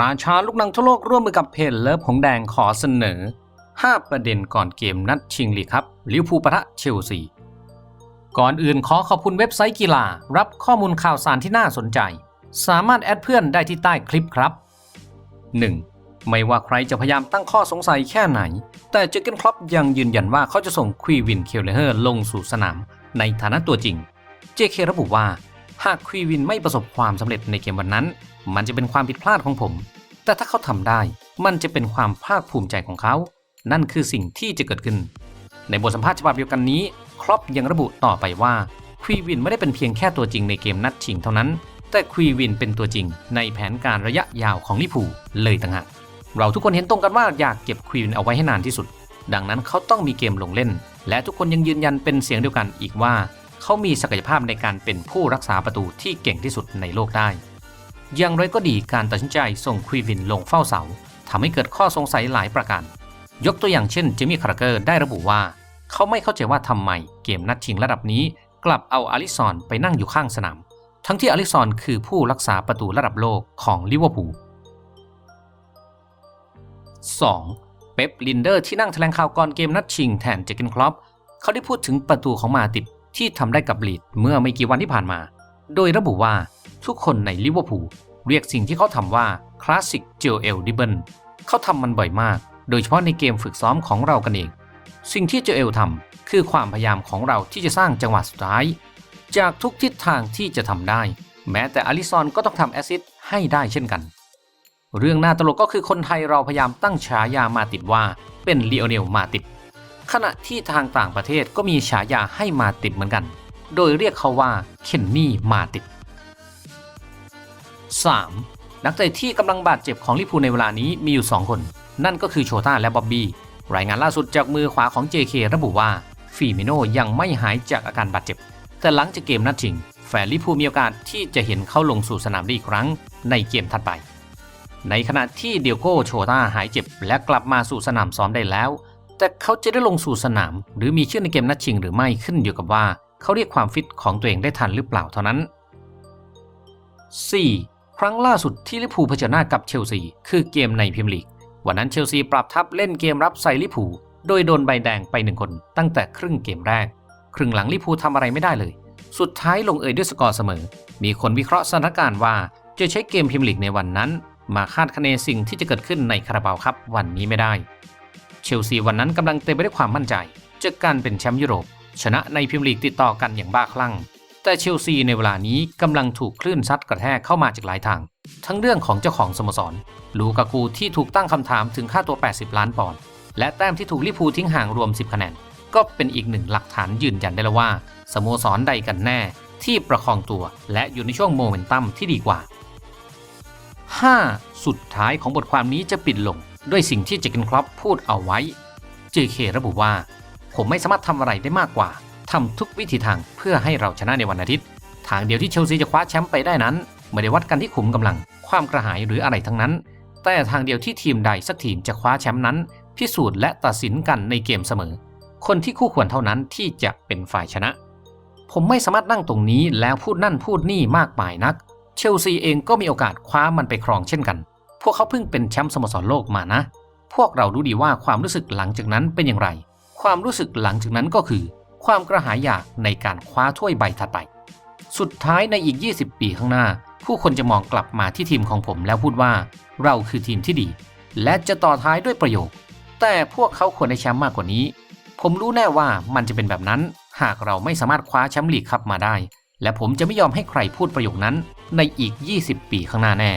ราชาลูกหนังทั่วโลกร่วมมือกับเพจเลิฟหงแดงขอเสนอ 5 ประเด็นก่อนเกมนัดชิงลีกครับลิวพูปะทะเชลซี ก่อนอื่นขอขอบคุณเว็บไซต์กีฬา รับข้อมูลข่าวสารที่น่าสนใจ สามารถแอดเพื่อนได้ที่ใต้คลิปครับ 1. ไม่ว่าใครจะพยายามตั้งข้อสงสัยแค่ไหน แต่เจอเกนคลอปยังยืนยันว่าเขาจะส่งควีวินเคลเลอร์ลงสู่สนาม ในฐานะตัวจริง เจเคระบุว่า หากควีวินไม่ประสบความสำเร็จในเกมวันนั้น มันจะเป็นความผิดพลาดของผม แต่ถ้าเขาทำได้มันจะเป็นความภาคภูมิใจของเขา นั่นคือสิ่งที่จะเกิดขึ้น ในบทสัมภาษณ์ฉบับเดียวกันนี้ ครอปยังระบุต่อไปว่าควีวินไม่ได้เป็นเพียงแค่ตัวจริงในเกมนัดชิงเท่านั้น แต่ควีวินเป็นตัวจริง ในแผนการระยะยาวของลิพูเลยต่างหากเราทุกคนเห็นตรงกันว่าอยากเก็บควีวินเอาไว้ให้นานที่สุด ดังนั้นเขาต้องมีเกมลงเล่น และทุกคนยังยืนยันเป็นเสียงเดียวกันอีกว่า เขามีศักยภาพในการเป็นผู้รักษาประตูที่เก่งที่สุดในโลกได้ อย่างไรก็ดีการตัดสินใจส่งควีวินลงเฝ้าเสาทำให้เกิดข้อสงสัยหลายประการ ยกตัวอย่างเช่นเจมี่คาร์เกอร์ได้ระบุว่า เขาไม่เข้าใจว่าทำไมเกมนัดชิงระดับนี้ กลับเอาอลิซอนไปนั่งอยู่ข้างสนาม ทั้งที่อลิซอนคือผู้รักษาประตูระดับโลกของลิเวอร์พูล 2. เป๊ปลินเดอร์ที่นั่งแถลงข่าวก่อนเกมนัดชิงแทนเจเกนคลอปเขาได้พูดถึงประตูของมาติด ที่ทำได้กับลีดเมื่อไม่กี่วันที่ผ่านมา โดยระบุว่าทุกคนในลิเวอร์พูลเรียกสิ่งที่เขาทำว่าคลาสสิกเจลเอลดิเบิลเขาทำมันบ่อยมาก โดยเฉพาะในเกมฝึกซ้อมของเรากันเอง สิ่งที่เจลเอลทำคือความพยายามของเราที่จะสร้างจังหวะสุดท้าย จากทุกทิศทางที่จะทำได้ แม้แต่อลิซอนก็ต้องทำแอซิสให้ได้เช่นกัน เรื่องน่าตลกก็คือคนไทยเราพยายามตั้งฉายามาติดว่าเป็นลีโอเนลมาติด ขณะที่ทางต่างประเทศก็มีฉายาให้มาติดเหมือนกัน โดยเรียกเขาว่าเคนนี่มาติด 3. นักเตะที่กำลังบาดเจ็บของลิพูในเวลานี้มีอยู่ 2 คน นั่นก็คือโชต้าและบ๊อบบี้ รายงานล่าสุดจากมือขวาของ JK ระบุว่าฟีมิโนยังไม่หายจากอาการบาดเจ็บ แต่หลังจากเกมนัดชิง แฟนลิพูมีโอกาสที่จะเห็นเขาลงสู่สนามได้อีกครั้งในเกมถัดไป ในขณะที่เดียโก้โชต้าหายเจ็บ และกลับมาสู่สนามซ้อมได้แล้ว แต่เขาจะได้ลงสู่สนาม หรือมีชื่อในเกมนัดชิงหรือไม่ขึ้นอยู่กับว่าเขาเรียกความฟิตของตัวเองได้ทันหรือเปล่าเท่านั้น 4. ครั้งล่าสุดที่ลิเวอร์พูเผชิญหน้ากับเชลซีคือเกมในพรีเมียร์ลีกวันนั้นเชลซีปรับทับเล่นเกมรับใส่ลิเวอร์พูโดยโดนใบแดงไปหนึ่งคนตั้งแต่ครึ่งเกมแรก ครึ่งหลังลิเวอร์พูทำอะไรไม่ได้เลย สุดท้ายลงเอยด้วยสกอร์เสมอ มีคนวิเคราะห์สถานการณ์ว่าจะใช้เกมพรีเมียร์ลีกในวันนั้น มาคาดคะเนสิ่งที่จะเกิดขึ้นในคาราบาวครับวันนี้ไม่ได้ เชลซีวันนั้นกำลังเต็มไปด้วยความมั่นใจจากการเป็นแชมป์ยุโรป ชนะในพรีเมียร์ลีกติดต่อกันอย่างบ้าคลั่ง แต่เชลซีในเวลานี้กำลังถูกคลื่นซัดกระแทกเข้ามาจากหลายทาง ทั้งเรื่องของเจ้าของสโมสร ลูกากูที่ถูกตั้งคำถามถึงค่าตัว 80 ล้านปอนด์และแต้มที่ถูกลิพูทิ้งห่างรวม 10 คะแนน ก็เป็นอีกหนึ่งหลักฐานยืนยันได้แล้วว่าสโมสรใดกันแน่ ที่ประคองตัวและอยู่ในช่วงโมเมนตัมที่ดีกว่า 5. สุดท้ายของบทความนี้จะปิดลง ด้วยสิ่งที่เจเกนครอปพูดเอาไว้ JK ระบุว่า ผมไม่สามารถทำอะไรได้มากกว่าทำทุกวิธีทางเพื่อให้เราชนะในวันอาทิตย์ ทางเดียวที่เชลซีจะคว้าแชมป์ไปได้นั้นไม่ได้วัดกันที่ขุมกำลัง ความกระหายหรืออะไรทั้งนั้น แต่ทางเดียวที่ทีมใดสักทีมจะคว้าแชมป์นั้น พิสูจน์และตัดสินกันในเกมเสมอ คนที่คู่ควรเท่านั้นที่จะเป็นฝ่ายชนะ ผมไม่สามารถนั่งตรงนี้แล้วพูดนั่นพูดนี่มากมายนัก เชลซีเองก็มีโอกาสคว้ามันไปครองเช่นกัน พวกเขาเพิ่งเป็นแชมป์สโมสรโลกมานะ พวกเรารู้ดีว่าความรู้สึกหลังจากนั้นเป็นอย่างไร ความรู้สึกหลังจากนั้นก็คือ ความกระหายอยากในการคว้าถ้วยใบถัดไป สุดท้ายในอีก 20 ปีข้างหน้า ผู้คนจะมองกลับมาที่ทีมของผมแล้วพูดว่า เราคือทีมที่ดี และจะต่อท้ายด้วยประโยค แต่พวกเขาควรได้แชมป์มากกว่านี้ ผมรู้แน่ว่ามันจะเป็นแบบนั้น หากเราไม่สามารถคว้าแชมป์ลีกคัพมาได้ และผมจะไม่ยอมให้ใครพูดประโยคนั้นในอีก 20 ปีข้างหน้าแน่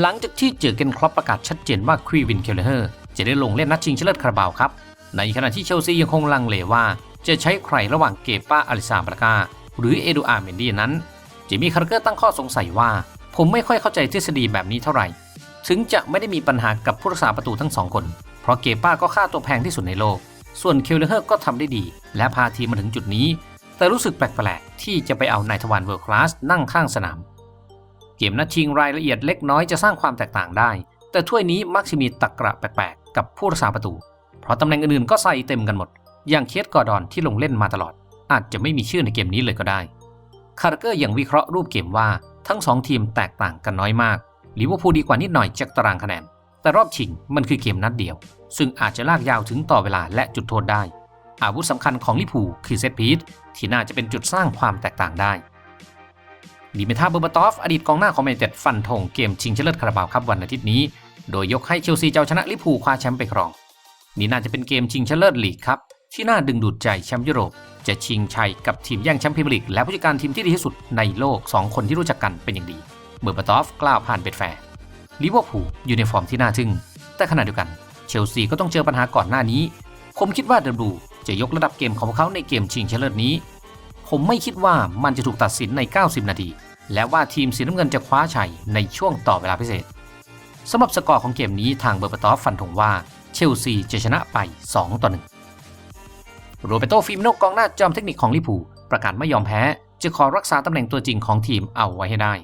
หลังจากที่เจอเกนครอปประกาศชัดเจนว่าควีวินเคลเลอร์จะได้ลงเล่นนัดชิงชนะเลิศคาราบาวครับ ในขณะที่เชลซียังคงลังเลว่า จะใช้ใครระหว่างเกป้าอาริซาบรากาหรือเอดูอาร์เมนดีนั้นจิมี่คาร์เกอร์ตั้งข้อสงสัยว่า ผมไม่ค่อยเข้าใจทฤษฎีแบบนี้เท่าไหร่ ถึงจะไม่ได้มีปัญหากับผู้รักษาประตูทั้งสองคน เพราะเกป้าก็ค่าตัวแพงที่สุดในโลก ส่วนเคลเลอร์ก็ทำได้ดี และพาทีมมาถึงจุดนี้ แต่รู้สึกแปลกๆที่จะไปเอานายทวารเวิร์คลาสนั่งข้างสนาม เกมนัดชิงรายละเอียดเล็กน้อยจะสร้างความแตกต่างได้ แต่ถ้วยนี้มักจะมีตะกระแปลกๆ กับผู้รักษาประตู เพราะตำแหน่งอื่นๆก็ใส่เต็มกันหมด อย่างเคสกอร์ดอนที่ลงเล่นมาตลอด อาจจะไม่มีชื่อในเกมนี้เลยก็ได้ คาร์เกอร์ยังวิเคราะห์รูปเกมว่าทั้งสองทีมแตกต่างกันน้อยมากลิเวอร์พูลดีกว่านิดหน่อยจากตารางคะแนน แต่รอบชิงมันคือเกมนัดเดียว ซึ่งอาจจะลากยาวถึงต่อเวลาและจุดโทษได้ อาวุธสำคัญของลิเวอร์พูลคือเซตพีซที่น่าจะเป็นจุดสร้างความแตกต่างได้ ดิเมทาเบอร์บาตอฟ อดีตกองหน้าของแมนเชสเตอร์ฟันธงเกมชิงชนะเลิศคาราบาวครับวันอาทิตย์นี้ โดยยกให้เชลซีเจ้าชนะลิเวอร์พูคว้าแชมป์ไปครอง นี่น่าจะเป็นเกมชิงชนะเลิศลีกครับที่น่าดึงดูดใจแชมป์ยุโรป จะชิงชัยกับทีมแย่งแชมป์พรีเมียร์ลีกและผู้จัดการทีมที่ดีที่สุดในโลก 2 คนที่รู้จักกันเป็นอย่างดี เบอร์บาตอฟกล่าวผ่านเบ็ดแฟร์ลิเวอร์พูลอยู่ในฟอร์มที่น่าทึ่ง แต่ขณะเดียวกัน เชลซีก็ต้องเจอปัญหาก่อนหน้านี้ ผมคิดว่าเดบรูจะยกระดับเกมของพวกเขาในเกมชิงชนะเลิศนี้ ผมไม่คิดว่ามันจะถูกตัดสินใน 90 นาที และว่าทีมสีน้ำเงินจะคว้าชัยในช่วงต่อเวลาพิเศษสำหรับสกอร์ของเกมนี้ทางเบอร์บาตอฟฟันธงว่าเชลซีจะชนะไป 2 ต่อ 1 โรเบโตฟิมโนกองหน้าจอมเทคนิคของลิเวอร์พูประกาศไม่ยอมแพ้ จะขอรักษาตำแหน่งตัวจริงของทีมเอาไว้ให้ได้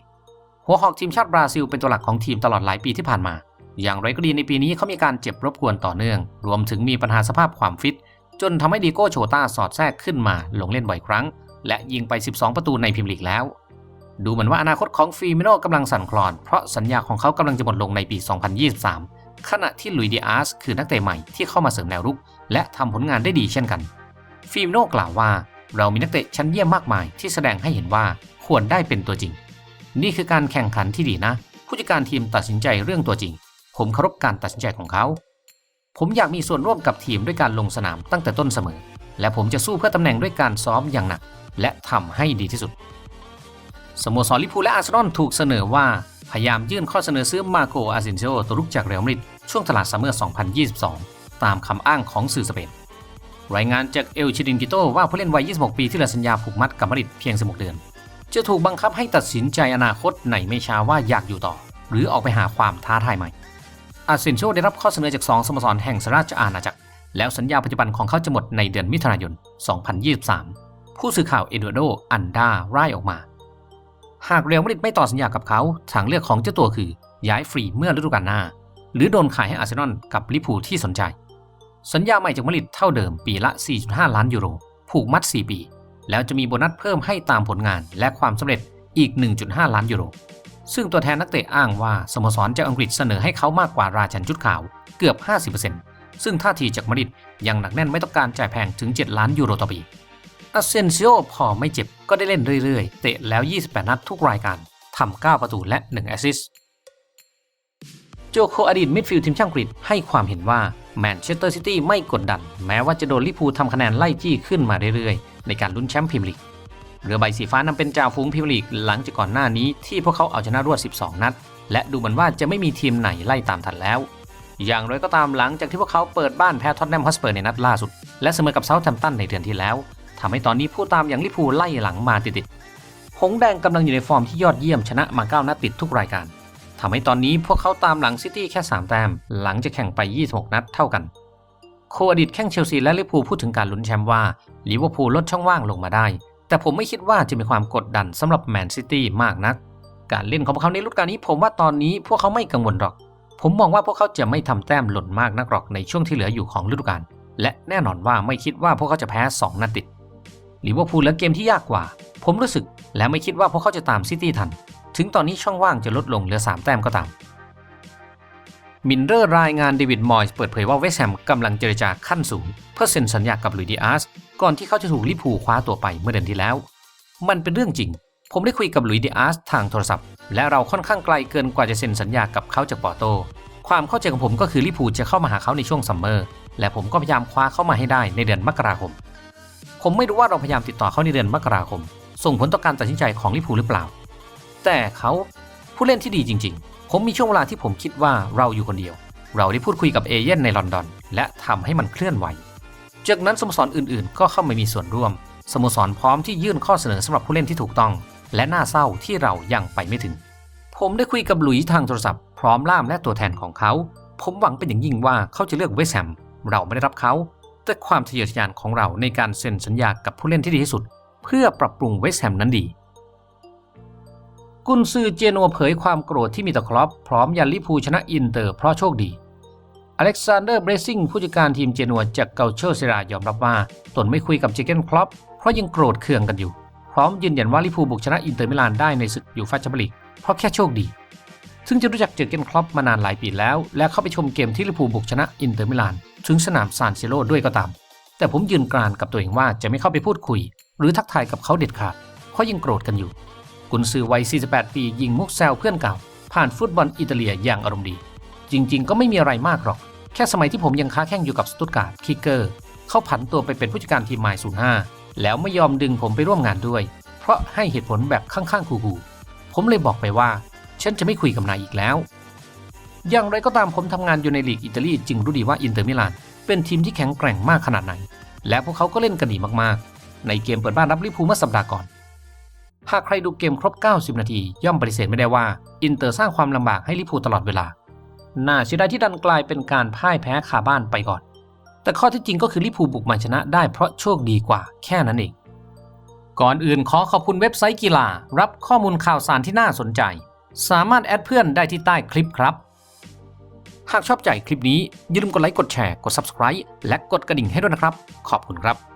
หัวหอกทีมชาติบราซิลเป็นตัวหลักของทีมตลอดหลายปีที่ผ่านมา อย่างไรก็ดีในปีนี้เขามีการเจ็บรบกวนต่อเนื่อง รวมถึงมีปัญหาสภาพความฟิต จนทำให้ดีโก้โชต้าสอดแทรกขึ้นมาลงเล่นบ่อยครั้ง และยิงไป 12 ประตูในพรีเมียร์ลีกแล้ว ดูเหมือนว่าอนาคตของฟิมิโนกำลังสั่นคลอน เพราะสัญญาของเขากำลังจะหมดลงในปี 2023 ขณะที่ลุยดิอาสคือนักเตะใหม่ที่เข้ามาเสริมแนวรุก และทำผลงานได้ดีเช่นกันฟิมิโนกล่าวว่า เรามีนักเตะชั้นเยี่ยมมากมายที่แสดงให้เห็นว่าควรได้เป็นตัวจริง นี่คือการแข่งขันที่ดีนะ ผู้จัดการทีมตัดสินใจเรื่องตัวจริง ผมเคารพการตัดสินใจของเขา ผมอยากมีส่วนร่วมกับทีมด้วยการลงสนามตั้งแต่ต้นเสมอ และผมจะสู้เพื่อตำแหน่งด้วยการซ้อมอย่างหนัก และทำให้ดีที่สุด สโมสรลิเวอร์พูและอาร์เซนอลถูกเสนอว่า พยายามยื่นข้อเสนอซื้อมาโกอาร์เซโซตัวรุกจากเรอัลมาดริดช่วงตลาดซัมเมอร์ 2022 ตามคำอ้างของสื่อสเปนรายงานจากเอลชิดินกิโตว่าผู้เล่นวัย 26 ปีที่หลือสัญญาผูกมัดกับมาดริดเพียง 16 เดือน จะถูกบังคับให้ตัดสินใจอนาคตในไม่ช้าว่าอยากอยู่ต่อ หรือออกไปหาความท้าทายใหม่ อาร์เซนโชได้รับข้อเสนอจาก 2 สโมสรแห่งสหราชอาณาจักร แล้วสัญญาปัจจุบันของเขาจะหมดในเดือนมิถุนายน 2023 ผู้สื่อข่าวเอโดโด อันดาร่ายออกมา หากเรอัลมาดริดไม่ต่อสัญญากับเขา ทางเลือกของเจ้าตัวคือ ย้ายฟรีเมื่อฤดูกาลหน้า หรือโดนขายให้อาร์เซนอลกับลิเวอร์พูที่สนใจ สัญญาใหม่จากมาดริดเท่าเดิมปีละ 4.5 ล้านยูโร ผูกมัด 4 ปี แล้วจะมีโบนัสเพิ่มให้ตามผลงานและความสำเร็จอีก 1.5 ล้านยูโร ซึ่งตัวแทนนักเตะอ้างว่าสโมสรจากอังกฤษเสนอให้เขามากกว่าราชันชุดขาวเกือบ 50%ซึ่งท่าทีจากมาดริดยังหนักแน่นไม่ต้องการจ่ายแพงถึง 7 ล้านยูโรต่อปี อาเซนซิโอพอไม่เจ็บก็ได้เล่นเรื่อยๆ เตะแล้ว 28 นัดทุกรายการทำ 9 ประตูและ 1 แอสซิสต์โจโคอดีตมิดฟิลด์ทีมชาติอังกฤษให้ความเห็นว่าแมนเชสเตอร์ซิตี้ไม่กดดัน แม้ว่าจะโดนลิพูทำคะแนนไล่จี้ขึ้นมาเรื่อยๆ ในการลุ้นแชมป์พรีเมียร์ลีกเรือใบสีฟ้านำเป็นจ่าฝูงพรีเมียร์ลีกหลังจากก่อนหน้านี้ที่พวกเขาเอาชนะรวด 12 นัด และดูเหมือนว่าจะไม่มีทีมไหนไล่ตามทันแล้ว อย่างไรก็ตามหลังจากที่พวกเขาเปิดบ้านแพ้ท็อตแนมฮอสเปอร์ในนัดล่าสุด และเสมอกับเซาท์แฮมป์ตันในเดือนที่แล้ว ทำให้ตอนนี้ผู้ตามอย่างลิพูไล่หลังมาติดๆหงแดงกำลังอยู่ในฟอร์มที่ยอดเยี่ยมชนะมา9นัดติดทุกรายการทำให้ตอนนี้พวกเขาตามหลังซิตี้แค่ 3 แต้ม หลังจากแข่งไป 26 นัดเท่ากันโคอดีตแข้งเชลซีและลิเวอร์พูลพูดถึงการลุ้นแชมป์ว่าลิเวอร์พูลลดช่องว่างลงมาได้ แต่ผมไม่คิดว่าจะมีความกดดันสำหรับแมนซิตี้มากนัก การเล่นของพวกเขาในฤดูกาลนี้ ผมว่าตอนนี้พวกเขาไม่กังวลหรอก ผมมองว่าพวกเขาจะไม่ทำแต้มหล่นมากนักหรอกในช่วงที่เหลืออยู่ของฤดูกาลและแน่นอนว่าไม่คิดว่าพวกเขาจะแพ้ 2นัดติด ลิเวอร์พูลเหลือเกมที่ยากกว่า ผมรู้สึกและไม่คิดว่าพวกเขาจะตามซิตี้ทัน ถึงตอนนี้ช่องว่างจะลดลงเหลือ 3 แต้มก็ตาม มินเดอร์รายงานเดวิดมอยส์เปิดเผยว่าเวสแฮมกำลังเจรจาขั้นสูง เพื่อเซ็นสัญญากับลุยดิอาสก่อนที่เขาจะถูกลิพูคว้าตัวไปเมื่อเดือนที่แล้ว มันเป็นเรื่องจริง ผมได้คุยกับลุยดิอาสทางโทรศัพท์ และเราค่อนข้างไกลเกินกว่าจะเซ็นสัญญากับเขาจากปอร์โต ความเข้าใจของผมก็คือลิพูจะเข้ามาหาเขาในช่วงซัมเมอร์และผมก็พยายามคว้าเข้ามาให้ได้ในเดือนมกราคม ผมไม่รู้ว่าเราพยายามติดต่อเขาในเดือนมกราคม ส่งผลต่อการตัดสินใจของลิพูหรือเปล่า แต่เขาผู้เล่นที่ดีจริง ๆ ผมมีช่วงเวลาที่ผมคิดว่าเราอยู่คนเดียว เราได้พูดคุยกับเอเย่นในลอนดอน และทำให้มันเคลื่อนไหว จากนั้นสโมสรอื่นๆ ก็เข้ามามีส่วนร่วม สโมสรพร้อมที่ยื่นข้อเสนอสำหรับผู้เล่นที่ถูกต้อง และน่าเศร้าที่เรายังไปไม่ถึง ผมได้คุยกับหลุยทางโทรศัพท์พร้อมล่ามและตัวแทนของเขา ผมหวังเป็นอย่างยิ่งว่าเขาจะเลือกเวสแฮมเราไม่ได้รับเขา แต่ความทะเยอทะยานของเราในการเซ็นสัญญากับผู้เล่นที่ดีที่สุด เพื่อปรับปรุงเวสแฮมนั้นดี กุนซือเจนัวเผยความโกรธที่มีต่อครอปพร้อมยันลิพูชนะอินเตอร์เพราะโชคดีอเล็กซานเดอร์เบรซิงผู้จัดการทีมเจนัวจากเกาเชอร์เซรายอมรับว่า ตนไม่คุยกับเจเกนครอปเพราะยังโกรธเคืองกันอยู่ พร้อมยืนยันว่าลิพูบุกชนะอินเตอร์มิลานได้ในศึกยูฟ่าแชมเปี้ยนลีกเพราะแค่โชคดี ถึงจะรู้จักเจอเกนคลอปมานานหลายปีแล้ว และเข้าไปชมเกมที่ลิเวอร์พูลบุกชนะอินเตอร์มิลาน ถึงสนามซานซิโรด้วยก็ตาม แต่ผมยืนกรานกับตัวเองว่าจะไม่เข้าไปพูดคุย หรือทักทายกับเขาเด็ดขาดเพราะยังโกรธกันอยู่ กุนซือวัย 48 ปียิงมุกแซวเพื่อนเก่า ผ่านฟุตบอลอิตาเลียอย่างอารมณ์ดี จริง ๆ ก็ไม่มีอะไรมากหรอก แค่สมัยที่ผมยังค้าแข่งอยู่กับสตุตการ์ดคิกเกอร์เขาผันตัวไปเป็นผู้จัดการทีมไมล์05แล้วไม่ยอมดึงผมไปร่วมงานด้วย เพราะให้เหตุผลแบบข้างๆคูๆผมเลยบอกไปว่า ฉันจะไม่คุยกับนายอีกแล้ว อย่างไรก็ตามผมทำงานอยู่ในลีกอิตาลีจึงรู้ดีว่าอินเตอร์มิลานเป็นทีมที่แข็งแกร่งมากขนาดไหน และพวกเขาก็เล่นกันดีมากๆ ในเกมเปิดบ้านรับลิพูเมื่อสัปดาห์ก่อน หากใครดูเกมครบ 90 นาที ย่อมปฏิเสธไม่ได้ว่าอินเตอร์สร้างความลำบากให้ลิพูตลอดเวลา น่าเสียดายที่ดันกลายเป็นการพ่ายแพ้คาบ้านไปก่อน แต่ข้อที่จริงก็คือลิพูบุกมาชนะได้เพราะโชคดีกว่าแค่นั้นเอง ก่อนอื่นขอขอบคุณเว็บไซต์กีฬา รับข้อมูลข่าวสารที่น่าสนใจ สามารถแอดเพื่อนได้ที่ใต้คลิปครับ หากชอบใจคลิปนี้อย่าลืมกดไลค์กดแชร์กด Subscribe และกดกระดิ่งให้ด้วยนะครับ ขอบคุณครับ